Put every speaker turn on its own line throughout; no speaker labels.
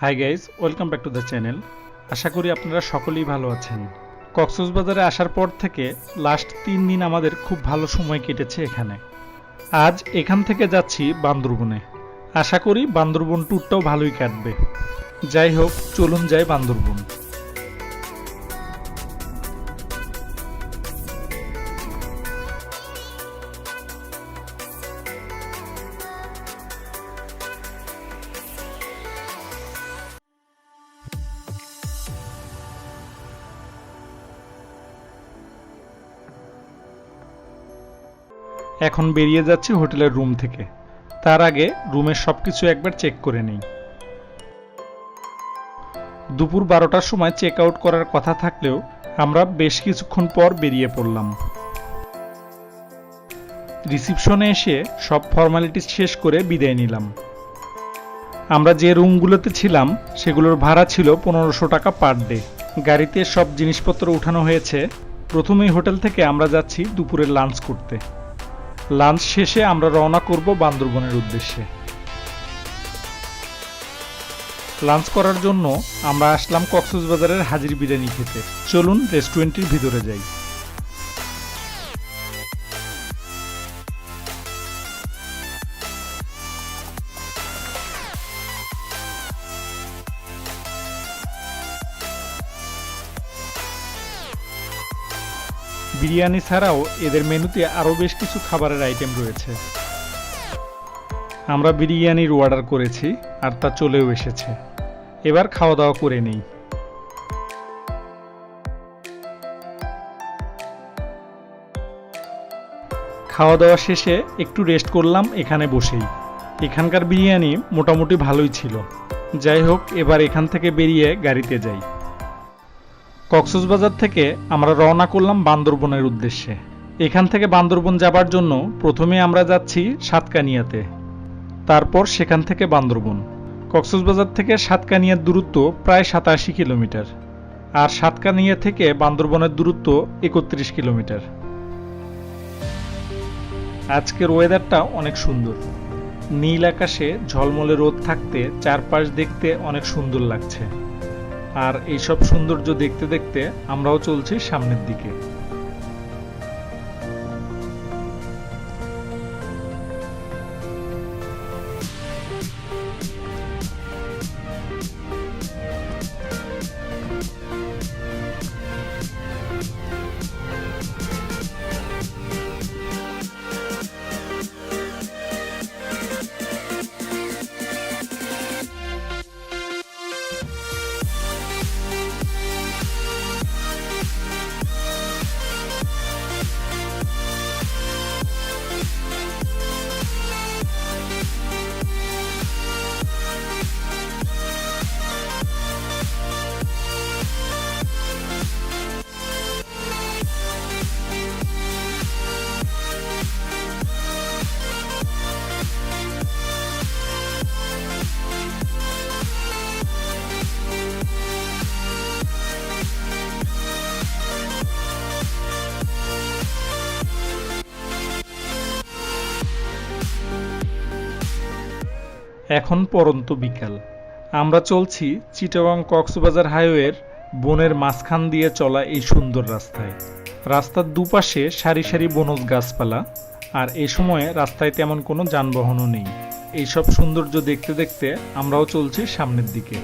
Hi guys welcome back to the channel আশা করি আপনারা সকলেই ভালো আছেন। কক্সবাজারে আসার পর থেকে লাস্ট তিন দিন আমাদের খুব ভালো সময় কেটেছে এখানে। আজ এখান থেকে যাচ্ছি বান্দরবনে। আশা করি বান্দরবন ট্যুরটাও ভালোই কাটবে। যাই হোক, চলুন যাই বান্দরবন। এখন বেরিয়ে যাচ্ছি হোটেলের রুম থেকে। তার আগে রুমের সব কিছু একবার চেক করে নেই। দুপুর বারোটার সময় চেক আউট করার কথা থাকলেও আমরা বেশ কিছুক্ষণ পর বেরিয়ে পড়লাম। রিসিপশনে এসে সব ফর্মালিটিস শেষ করে বিদায় নিলাম। আমরা যে রুমগুলোতে ছিলাম, সেগুলোর ভাড়া ছিল পনেরোশো টাকা পার ডে। গাড়িতে সব জিনিসপত্র উঠানো হয়েছে। প্রথমেই হোটেল থেকে আমরা যাচ্ছি দুপুরের লাঞ্চ করতে। লাঞ্চ শেষে আমরা রওনা করব বান্দরবনের উদ্দেশ্যে। লাঞ্চ করার জন্য আমরা আসলাম কক্সবাজারের হাজির বিরিয়ানি খেতে। চলুন রেস্টুরেন্টটির ভিতরে যাই। বিরিয়ানি ছাড়াও এদের মেনুতে আরও বেশ কিছু খাবারের আইটেম রয়েছে। আমরা বিরিয়ানির অর্ডার করেছি আর তা চলেও এসেছে। এবার খাওয়া দাওয়া করে নেই। খাওয়া দাওয়া শেষে একটু রেস্ট করলাম এখানে বসেই। এখানকার বিরিয়ানি মোটামুটি ভালোই ছিল। যাই হোক, এবার এখান থেকে বেরিয়ে গাড়িতে যাই। কক্সবাজার থেকে আমরা রওনা করলাম বান্দরবনের উদ্দেশ্যে। এখান থেকে বান্দরবন যাবার জন্য প্রথমে আমরা যাচ্ছি সাতকানিয়াতে। তারপর সেখান থেকে বান্দরবন। কক্সবাজার থেকে সাতকানিয়ার দূরত্ব প্রায় সাতাশি কিলোমিটার আর সাতকানিয়া থেকে বান্দরবনের দূরত্ব একত্রিশ কিলোমিটার। আজকের ওয়েদারটা অনেক সুন্দর। নীল আকাশে ঝলমলে রোদ থাকতে চারপাশ দেখতে অনেক সুন্দর লাগছে। আর এইসব সৌন্দর্য দেখতে দেখতে আমরাও চলছি সামনের দিকে। এখন পরন্ত বিকাল। আমরা চলছি চিটাগং কক্সবাজার হাইওয়ের বনের মাঝখান দিয়ে চলা এই সুন্দর রাস্তায়। রাস্তার দুপাশে সারি সারি বনজ গাছপালা, আর এ সময়ে রাস্তায় তেমন কোনো যানবাহনও নেই। এইসব সৌন্দর্য দেখতে দেখতে আমরাও চলছি সামনের দিকে।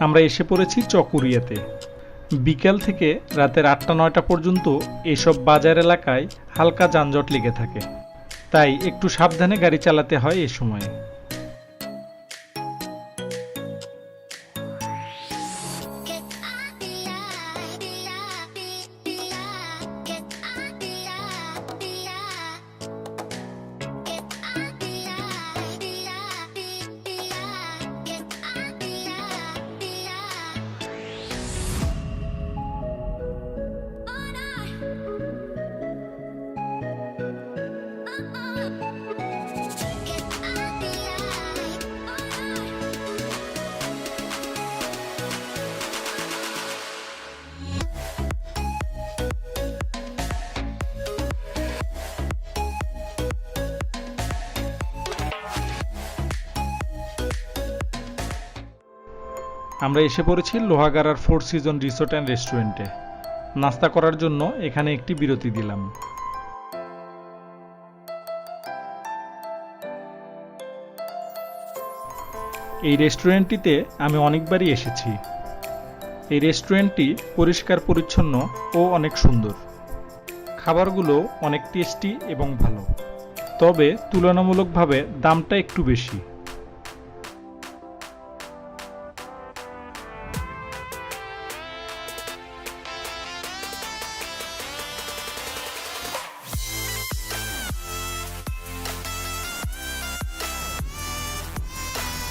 আমরা এসে পড়েছি চকুরিয়াতে। বিকেল থেকে রাতের আটটা নয়টা পর্যন্ত এসব বাজার এলাকায় হালকা যানজট লেগে থাকে। তাই একটু সাবধানে গাড়ি চালাতে হয় এ সময়ে। আমরা এসে পড়েছি লোহাগাড়ার ফোর সিজন রিসোর্ট অ্যান্ড রেস্টুরেন্টে। নাস্তা করার জন্য এখানে একটি বিরতি দিলাম। এই রেস্টুরেন্টটিতে আমি অনেকবারই এসেছি। এই রেস্টুরেন্টটি পরিষ্কার, পরিচ্ছন্ন ও অনেক সুন্দর। খাবারগুলো অনেক টেস্টি এবং ভালো। তবে তুলনামূলকভাবে দামটা একটু বেশি।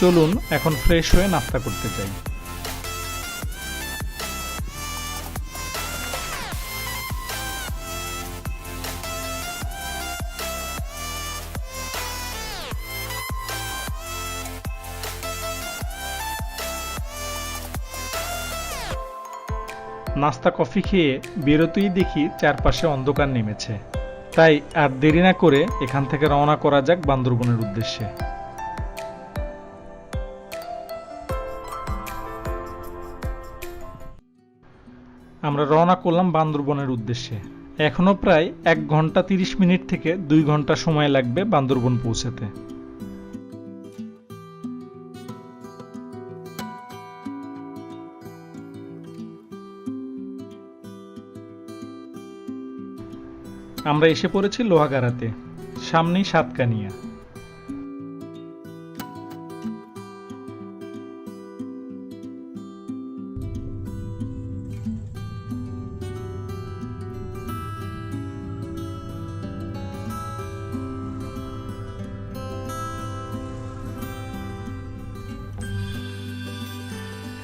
চলুন, এখন ফ্রেশ হয়ে নাস্তা করতে যাই। নাস্তা কফি খেয়ে বেরোতেই দেখি চারপাশে অন্ধকার নেমেছে। তাই আর দেরি না করে এখান থেকে রওনা করা যাক বান্দরবনের উদ্দেশ্যে। আমরা রওনা করলাম বান্দরবনের উদ্দেশ্যে। এখনও প্রায় এক ঘণ্টা তিরিশ মিনিট থেকে দুই ঘণ্টা সময় লাগবে বান্দরবন পৌঁছাতে। আমরা এসে পড়েছি লোহাগাড়াতে, সামনেই সাতকানিয়া।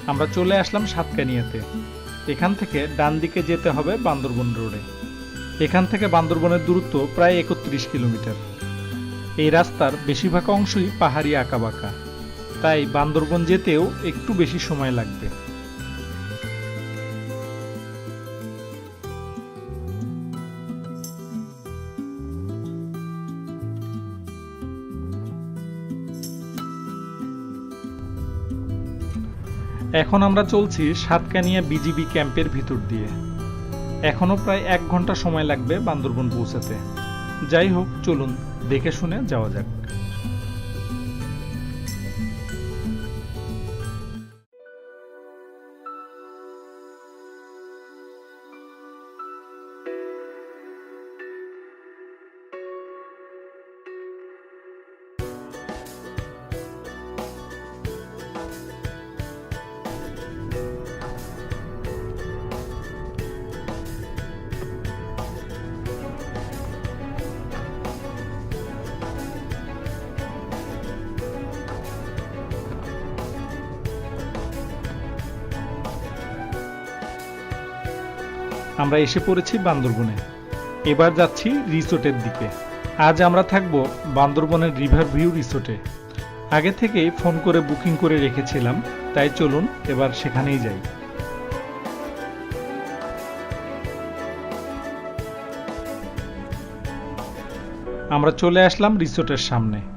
আমরা চলে আসলাম সাতকানিয়াতে। এখান থেকে ডান দিকে যেতে হবে বান্দরবন রোডে। এখান থেকে বান্দরবনের দূরত্ব প্রায় একত্রিশ কিলোমিটার। এই রাস্তার বেশিরভাগ অংশই পাহাড়ি আঁকাবাঁকা। তাই বান্দরবন যেতেও একটু বেশি সময় লাগবে। এখন আমরা চলছি সাতকানিয়া বিজিবি ক্যাম্পের ভিতর দিয়ে। এখনও প্রায় এক ঘণ্টা সময় লাগবে বান্দরবন পৌঁছাতে। যাই হোক, চলুন, দেখে শুনে যাওয়া যাক। আমরা এসে পড়েছি বান্দরবনে। এবার যাচ্ছি রিসোর্টের দিকে। আজ আমরা থাকব বান্দরবনের রিভার ভিউ রিসোর্টে। আগে থেকেই ফোন করে বুকিং করে রেখেছিলাম, তাই চলুন এবার সেখানেই যাই। আমরা চলে আসলাম রিসোর্টের সামনে।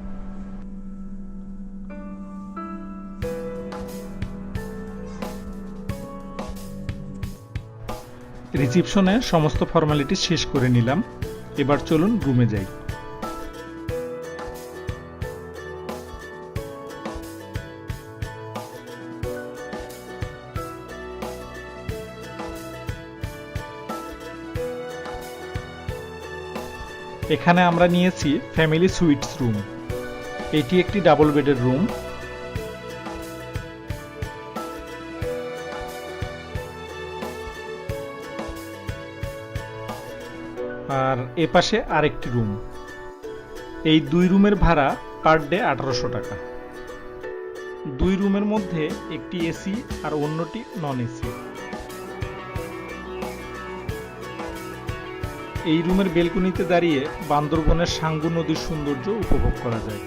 রিসিপশনে সমস্ত ফর্মালিটি শেষ করে নিলাম। এবার চলুন রুমে যাই। এখানে আমরা নিয়েছি ফ্যামিলি সুইটস রুম। এটি একটি ডাবল বেডের রুম। আর এ পাশে আরেকটি রুম। এই দুই রুমের ভাড়া পার ডে আঠারোশো টাকা। দুই রুমের মধ্যে একটি এসি আর অন্যটি নন এসি এই রুমের বেলকনিতে দাঁড়িয়ে বান্দরবনের সাঙ্গু নদীর সৌন্দর্য উপভোগ করা যায়।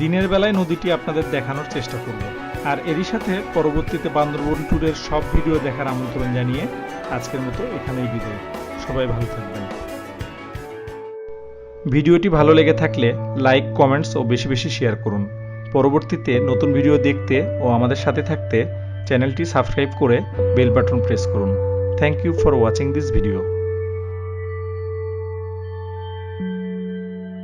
দিনের বেলায় নদীটি আপনাদের দেখানোর চেষ্টা করব। আর এরই সাথে পরবর্তীতে বান্দরবন ট্যুরের সব ভিডিও দেখার আমন্ত্রণ জানিয়ে আজকের মতো এখানেই বিদায়। সবাই ভালো থাকবেন। ভিডিওটি ভালো লেগে থাকলে লাইক, কমেন্টস ও বেশি বেশি শেয়ার করুন। পরবর্তীতে নতুন ভিডিও দেখতে ও আমাদের সাথে থাকতে চ্যানেলটি সাবস্ক্রাইব করে বেল বাটন প্রেস করুন। Thank you for watching this video